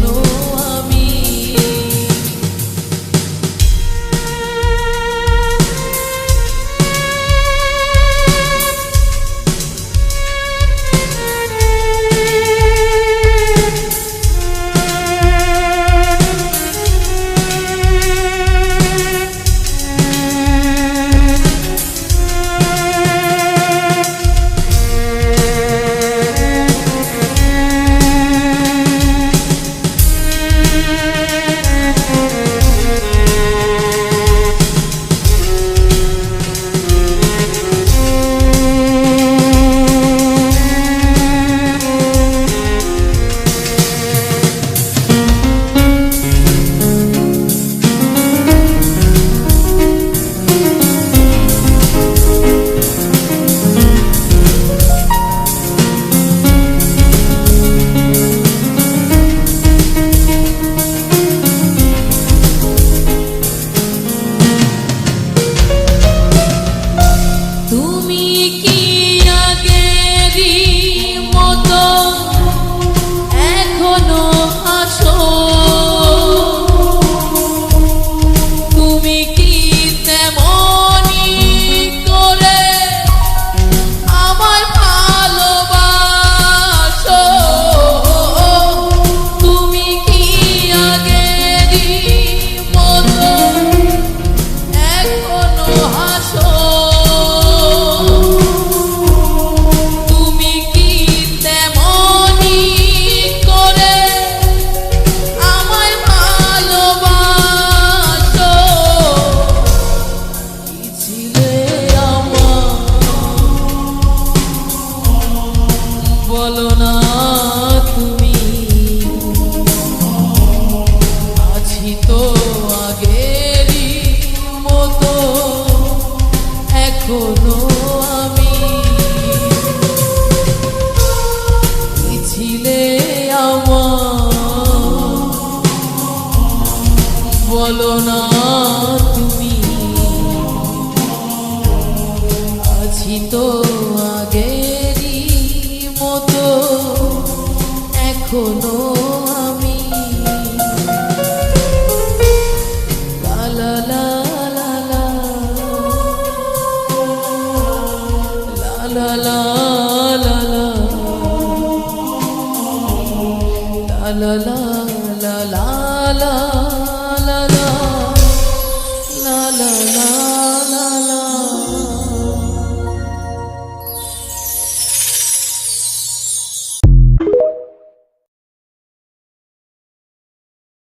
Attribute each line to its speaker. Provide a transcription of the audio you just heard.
Speaker 1: no বলো না তুমি আছি তো আগেরই মতো এখনও আমি লা লা লা লা লা লা লা